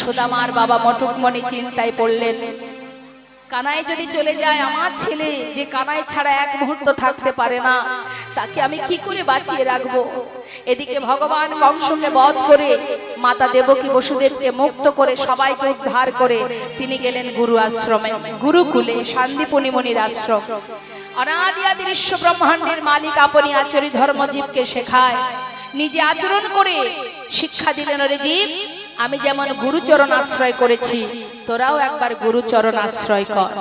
সুদামার বাবা মটুকমণি চিন্তায় পড়লেন, কানাই যদি চলে যায় আমার ছেলে, যে কানাই ছাড়া এক মুহূর্ত থাকতে পারে না, তাকে আমি কি করে বাঁচিয়ে রাখব? এদিকে ভগবান কংসকে বধ করে, মাতা দেবকী বসুদেবকে মুক্ত করে সবাইকে উদ্ধার করে তিনি গেলেন গুরু আশ্রমে, গুরুকুলে শান্তিপনি মনির আশ্রম। অনাদি আদি বিশ্ব ব্রহ্মাণ্ডের মালিক আপনি আচরি ধর্মজীবকে শেখায়, নিজে আচরণ করে শিক্ষা দিলেন রে জীব। আমি যেমন গুরুচরণ আশ্রয় করেছি, তোরাও একবার গুরুচরণ আশ্রয় কর।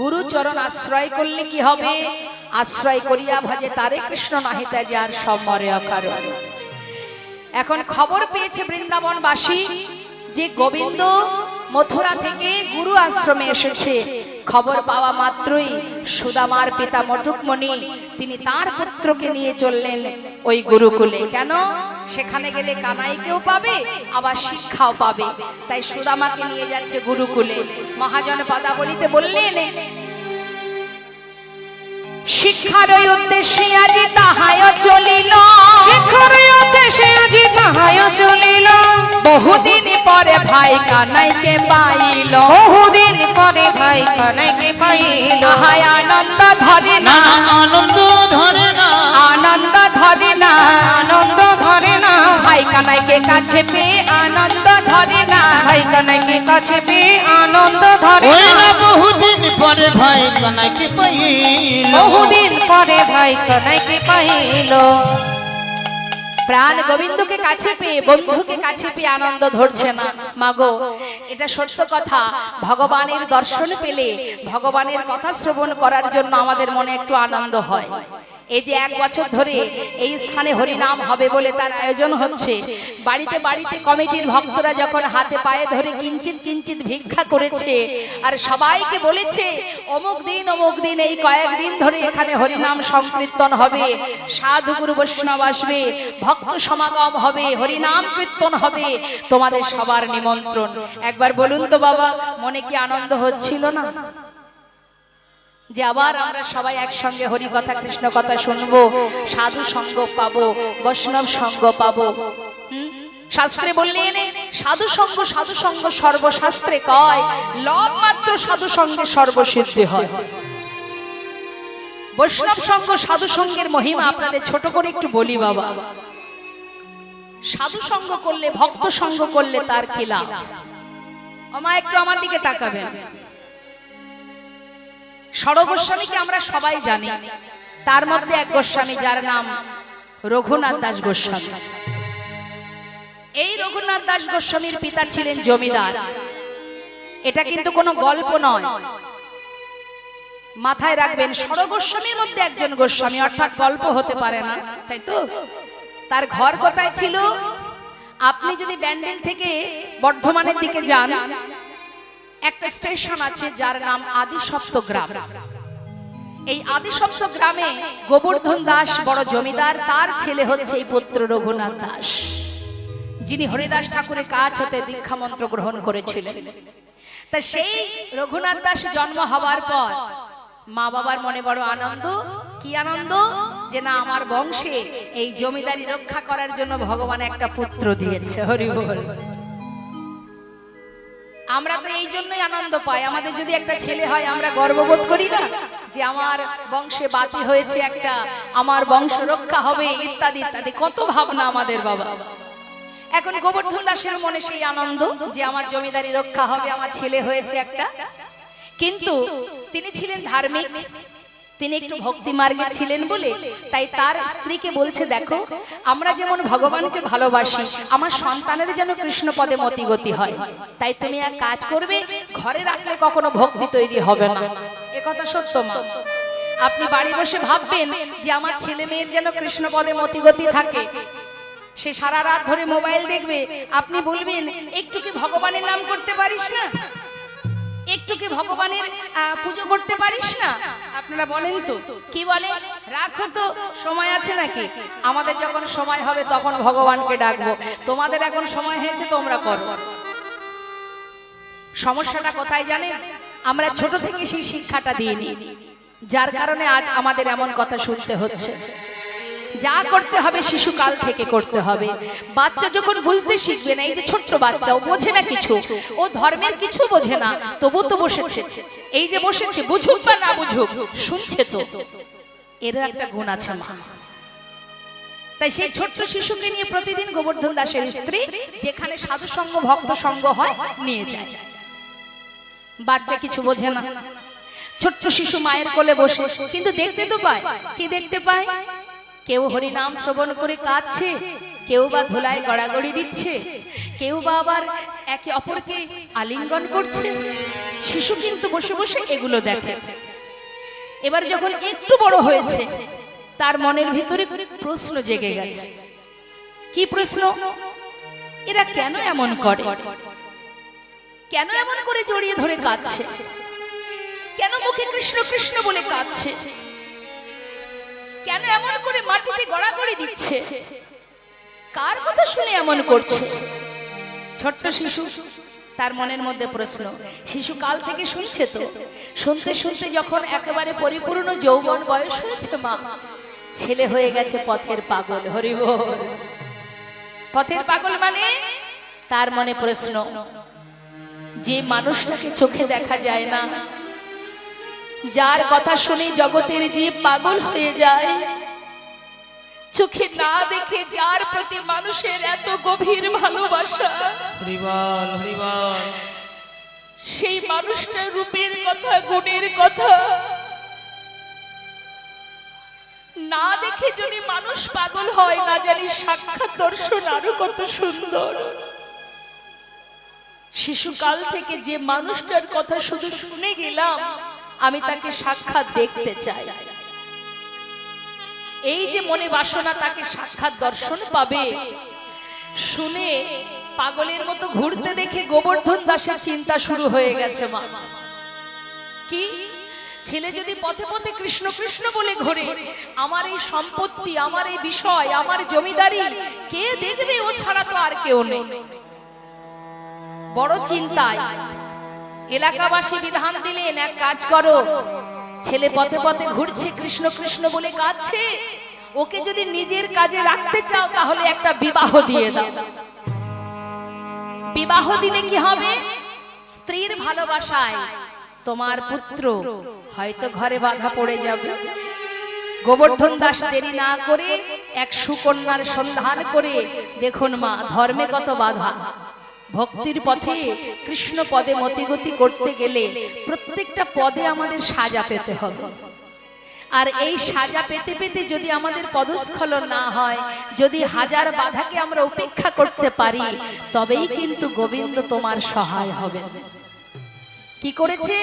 গুরুচরণ আশ্রয় করলে কি হবে? আশ্রয় করিয়া ভজে তারে কৃষ্ণ নাহিতা যে আর সম্মরে অকারণ। এখন খবর পেয়েছে বৃন্দাবনবাসী যে গোবিন্দ মথুরা থেকে গুরু আশ্রমে এসেছে। খবর পাওয়া মাত্রই সুদামার পিতা মটুকমণি তিনি তার পুত্রকে নিয়ে চললেন ওই গুরুকুলে। কেন? সেখানে গেলে কানাইকেও পাবে, আবার শিক্ষাও পাবে। তাই সুদামাকে নিয়ে যাচ্ছে গুরুকুলে। মহাজন পদাবলিতে বললেন শিক্ষার উদ্দেশ্যে আজি তাহায় চলিল। শিক্ষার ভাই কানাইকে পাইল বহুদিন পরে ভাই কানাইকে পাইল তাহায় আনন্দ ধরে না। আনন্দ ধরে না। আনন্দ ধরে না। আনন্দ ধরে না। ভাই কানাইকে কাছে পেয়ে আনন্দ ধরে না। ভাই কানাইকে কাছে পেয়ে আনন্দ ধরে না। বহুদিন পরে ভাই কানাকে পাইল। বহুদিন পরে ভাই কানাইকে পাইল। প্রাণ গোবিন্দকে কাছে পেয়ে, বন্ধুকে কাছে পেয়ে আনন্দ ধরছে না। মাগো, এটা সত্য কথা। ভগবানের দর্শন পেলে, ভগবানের কথা শ্রবণ করার জন্য আমাদের মনে একটু আনন্দ হয়। এই যে এক বছর ধরে এই স্থানে হরিনাম হবে বলে তার আয়োজন হচ্ছে। বাড়িতে বাড়িতে কমিটির ভক্তরা যখন হাতে পায়ে ধরে কিঞ্চিত কিঞ্চিত ভিক্ষা করেছে আর সবাইকে বলেছে, অমুক দিন অমুক দিন এই কয়েকদিন ধরে এখানে হরিনাম সংকীর্তন হবে। সাধু গুরু বৈষ্ণব আসবে, ভক্ত সমাগম হবে, হরিনাম কীর্তন হবে। তোমাদের সবার নিমন্ত্রণ। একবার বলুন তো বাবা, মনে কি আনন্দ হচ্ছিল না? যে আবার আমরা সবাই একসঙ্গে হরি কথা কৃষ্ণ কথা শুনব, সাধু সঙ্গ পাবো, বৈষ্ণব সঙ্গ পাবো? শাস্ত্রে বললেন সাধু সঙ্গ সাধু সঙ্গ সর্বশাস্ত্রে কয়, লব মাত্র সাধু সঙ্গে সর্বসিদ্ধি হয়। বৈষ্ণব সঙ্গ, সাধু সঙ্গের মহিমা আপনাদের ছোট করে একটু বলি বাবা। সাধু সঙ্গ করলে, ভক্ত সঙ্গ করলে তার কি লাভ আমা একটু আমার দিকে তাকাবেন। সরগোস্বামীকে আমরা সবাই জানি। তার মধ্যে এক গোস্বামী যার নাম রঘুনাথ দাস গোস্বামী। এই রঘুনাথ দাস গোস্বামীর পিতা ছিলেন জমিদার। এটা কিন্তু কোনো গল্প নয়। মাথায় রাখবেন সরগোস্বামীর মধ্যে একজন গোস্বামী অর্থাৎ গল্প হতে পারে না তাই তো? তার ঘর কোথায় ছিল? আপনি যদি ব্যান্ডেল থেকে বর্ধমানের দিকে যান একটা স্টেশন আছে যার নাম আদিসপ্ত গ্রাম এই আদিসপ্ত গ্রামে গোবর্ধন দাস বড় জমিদার, তার ছেলে হচ্ছে এই পুত্র রঘুনাথ দাস। যিনি হরিদাস ঠাকুরের কাজ হতে দীক্ষা মন্ত্র গ্রহণ করেছিলেন। তা সেই রঘুনাথ দাস জন্ম হওয়ার পর মা বাবার মনে বড় আনন্দ। কি আনন্দ? যে না, আমার বংশে এই জমিদারি রক্ষা করার জন্য ভগবান একটা পুত্র দিয়েছে। হরি বল। আমরা তো এই জন্যই আনন্দ পাই। আমাদের যদি একটা ছেলে হয় আমরা গর্ববোধ করি না যে আমার বংশে বাতি হয়েছে একটা আমার বংশ রক্ষা হবে ইত্যাদি ইত্যাদি। কত ভাবনা আমাদের বাবা। এখন গোবর্ধন দাসের মনে সেই আনন্দ যে আমার জমিদারি রক্ষা হবে আমার ছেলে হয়েছে একটা। কিন্তু তিনি ছিলেন ধার্মিক। তিনি একটু ভক্তি মার্গে ছিলেন বলে তাই তার স্ত্রীকে বলছে দেখো আমরা যেমন ভগবানকে ভালোবাসি আমার সন্তানের যেন কৃষ্ণ পদে মতিগতি হয়। তাই তুমি এক কাজ করবে ঘরে রাখলে কখনো ভক্তি তৈরি হবে না। এ কথা সত্য মা। আপনি বাড়ি বসে ভাববেন যে আমার ছেলে মেয়ের যেন কৃষ্ণ পদে মতিগতি থাকে। সে সারা রাত ধরে মোবাইল দেখবে। আপনি বলবেন একটু কি ভগবানের নাম করতে পারিস না? একটু কি ভগবানের পুজো করতে পারিস না? আপনারা বলেন তো, কি বলে? রাখো তো, সময় আছে নাকি? আমাদের যখন সময় হবে তখন ভগবানকে ডাকবো। তোমাদের এখন সময় হয়েছে, তোমরা করো। সমস্যাটা কোথায় জানেন? আমরা ছোট থেকে সেই শিক্ষাটা দিইনি। যার কারণে আজ আমাদের এমন কথা শুনতে হচ্ছে। যা করতে হবে শিশুকাল থেকে করতে হবে। বাচ্চা যখন বুঝতে শিখবে না, এই যে ছোট্ট বাচ্চা, ও বোঝে না কিছু, ও ধর্মের কিছু বোঝে না, তবু তো বসেছে। এই যে বসেছে, বুঝুক বা না বুঝুক, শুনছে তো। এর একটা গুণ আছে তাই সেই ছোট্ট শিশুকে নিয়ে প্রতিদিন গোবর্ধন দাসের স্ত্রী, যেখানে সাধু সঙ্গ ভক্ত সঙ্গ হয়, নিয়ে যায়। বাচ্চা কিছু বোঝে না। ছোট্ট শিশু মায়ের কোলে বসে, কিন্তু দেখতে তো পায়, কি দেখতে পায়? কেউ হরি নাম শ্রবণ করে কাঁদছে, কেউ বা ধুলায় গড়াগড়ি দিচ্ছে, কেউ বা আবার একে অপরকে আলিঙ্গন করছে। শিশু কিন্তু বসে বসে এগুলো দেখে। এবার যখন একটু বড় হয়েছে, তার মনের ভিতরে প্রশ্ন জেগে গেছে। কি প্রশ্ন? এরা কেন এমন করে? কেন এমন করে জড়িয়ে ধরে কাঁদছে? কেন মুখে কৃষ্ণ কৃষ্ণ বলে কাঁদছে? কেন এমন করে মাটিতে গড়াগড়ি দিচ্ছে? কার কথা শুনে এমন করছে? ছোট্ট শিশু তার মনের মধ্যে প্রশ্ন, শিশু কাল থেকে শুনছে তো? শুনতে শুনতে যখন একেবারে পরিপূর্ণ যৌবন বয়স হয়েছে মা, ছেলে হয়ে গেছে পথের পাগল, হরিবল। পথের পাগল মানে? তার মনে প্রশ্ন, যে মানুষটাকে চোখে দেখা যায় না যার কথা শুনে জগতের যে পাগল হয়ে যায়। চোখে না দেখে যার প্রতি মানুষের এত গভীর ভালোবাসা সেই মানুষটার রূপের কথা গুণের কথা। না দেখে যদি মানুষ পাগল হয় না জানি সাক্ষাৎ দর্শন আরও কত সুন্দর। শিশুকাল থেকে যে মানুষটার কথা শুধু শুনে গেলাম আমি তাকে সাক্ষাৎ দেখতে চাই। এই যে মনে বাসনা তাকে সাক্ষাৎ দর্শন পাবে, শুনে পাগলের মতো ঘুরতে দেখে গোবর্ধন দাসের চিন্তা শুরু হয়ে গেছে, মা। কি? ছেলে যদি পথে পথে কৃষ্ণ কৃষ্ণ বলে ঘোরে, আমার এই সম্পত্তি, আমার এই বিষয়, আমার জমিদারি, কে দেখবে? ও ছাড়া তো আর কেউ নেই। বড় চিন্তায় এলাকাবাসী বিধান দিলেন, এক কাজ করো। ছেলে পথে পথে ঘুরছে, কৃষ্ণ কৃষ্ণ বলে কাঁদছে। ওকে যদি নিজের কাজে রাখতে চাও, তাহলে একটা বিবাহ দিয়ে দাও। বিবাহ দিলে কি হবে? স্ত্রীর ভালোবাসায় তোমার পুত্র হয়তো ঘরে বাধা পড়ে যাবে। গোবর্ধন দাস দেরি না করে এক সুকন্যার সন্ধান করে, দেখুন মা, ধর্মে কত বাধা। ভক্তির পথে কৃষ্ণ পদে মতিগতি করতে গেলে প্রত্যেকটা পদে আমাদের সাজা পেতে হবে। আর এই সাজা পেতে পেতে যদি আমাদের পদস্খলন না হয়, যদি হাজার বাধাকে আমরা উপেক্ষা করতে পারি, তবেই কিন্তু গোবিন্দ তোমার সহায় হবে কি করেছে?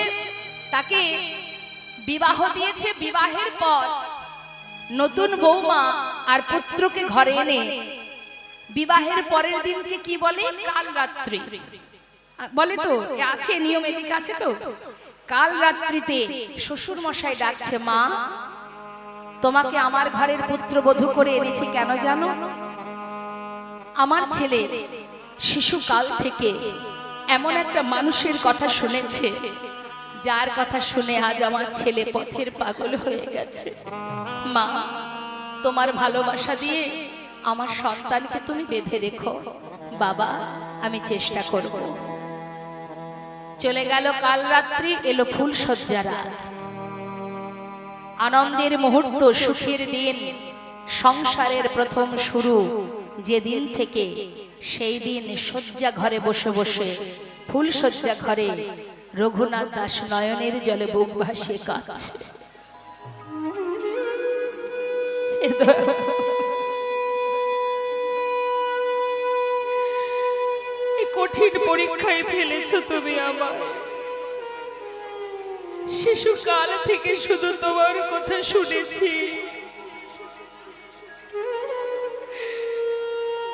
তাকে বিবাহ দিয়েছে বিবাহের পর। নতুন বৌমা আর পুত্রকে ঘরে এনে বিবাহের পরের দিনকে কি বলে? কাল রাত্রি। বলে তো আছে নিয়ম এদিকে আছে তো? কাল রাত্রিতে শ্বশুর মশাই ডাকছে মা তোমাকে আমার ঘরের পুত্র বধূ করে এনেছি কেন জানো? আমার ছেলে শিশুকাল থেকে এমন একটা মানুষের কথা শুনেছে যার কথা শুনে আজ আমার ছেলে পথের পাগল হয়ে গেছে। মা তোমার ভালোবাসা দিয়ে আমার সন্তানকে তুমি বেঁধে রেখো। বাবা আমি চেষ্টা করব। চলে গেল কাল রাত্রি এলো ফুল সজ্জা রাত। আনন্দের মুহূর্ত সুখের দিন। সংসারের প্রথম শুরু। যে দিন থেকে সেই দিন শয্যা ঘরে বসে বসে ফুল শয্যা ঘরে রঘুনাথ দাস নয়নের জলে বুক ভাসিয়ে কাঁদছে। কঠিন পরীক্ষায় ফেলেছো তুমি আমার শিশুকাল থেকে শুধু তোমার কথা শুনেছি।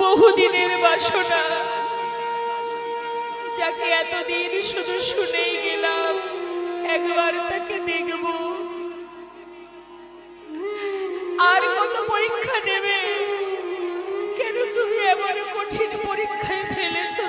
বহুদিনের বাসনা, যাকে এতদিন শুধু শুনেই গেলাম, একবার তাকে দেখব। আর কত পরীক্ষা নেবে?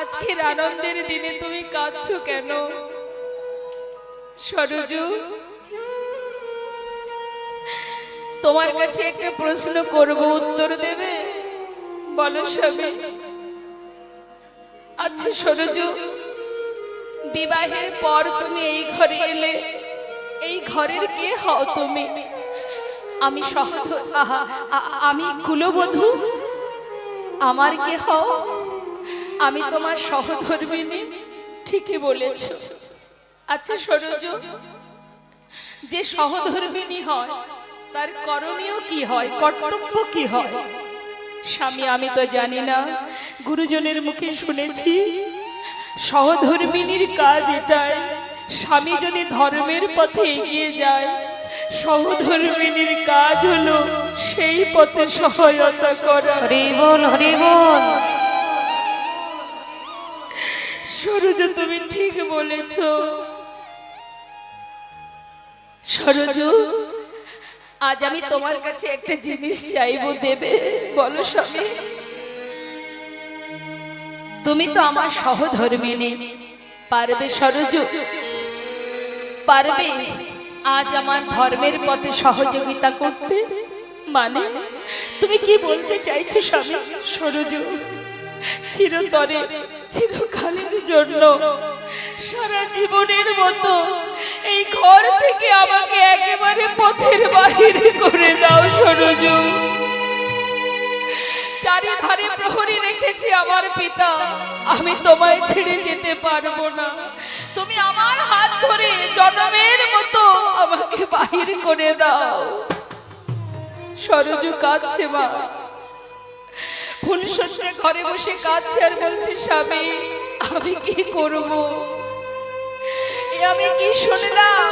আজকের আনন্দের দিনে তুমি কাঁদছো কেন? সরজু, তোমার কাছে একটা প্রশ্ন করব, উত্তর দেবে? বলো স্বামী। আচ্ছা সরজু, বিবাহের পর তুমি এই ঘরে এলে, এই ঘরের কে হও তুমি? আমি সহ আমি কুলবধূ। আমার কে হও? আমি তোমার সহধর্মিনী। ঠিকই বলেছ। আচ্ছা সরজ, যে সহধর্মিনী হয়, তার করণীয় কি হয়? কর্তব্য কি হয়? স্বামী, আমি তো জানি না। গুরুজনের মুখে শুনেছি, সহধর্মিনীর কাজ এটাই। স্বামী যদি ধর্মের পথে এগিয়ে যায়, সহধর্মিনীর কাজ হলো সেই পথে সহায়তা করা। হরি বল হরি বল। সরোজ তুমি ঠিক বলেছ। সরোজ, আজ আমি তোমার কাছে একটা জিনিস চাইব দেবে। বলো, স্বামী। তুমি তো আমার সহধর্মিনী পারবে, সরোজ? পারবে। আজ আমার ধর্মের পথে সহযোগিতা করতে। মানে? তুমি কি বলতে চাইছো, স্বামী? সরোজ, চিরতরে চিরকালের জন্য। সারা জীবনের মতো এই ঘর থেকে আমাকে একেবারে পথের বাহিরে করে দাও, সরজু। চারিধারে প্রহরী রেখেছি আমার পিতা। আমি তোমায় ছেড়ে যেতে পারব না। তুমি আমার হাত ধরে জনমের মতো আমাকে বাহির করে দাও। সরজু কাঁদছে মা। ফুল সজ্জা ঘরে বসে কাঁদছে আর বলছে, স্বামী, আমি কি করব? আমি কি শুনলাম?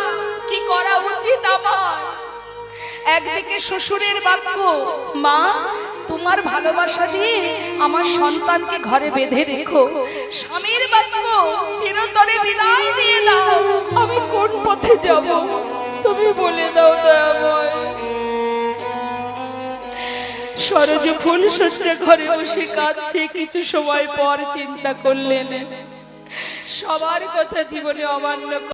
কি করা উচিত আমার? একদিকে শ্বশুরের বাক্য মা, তোমার ভালোবাসা দিয়ে আমার সন্তানকে ঘরে বেঁধে রেখো। স্বামীর বাক্য চিরতরে বিদায় দিয়ে দাও। আমি কোন পথে যাব? তুমি বলে দাও দয়াময় সরজ ফুল সজ্জা ঘরে বসে কাঁদছে, কিছু সময় পর চিন্তা করলেন, সবার কথা জীবনে অমান্য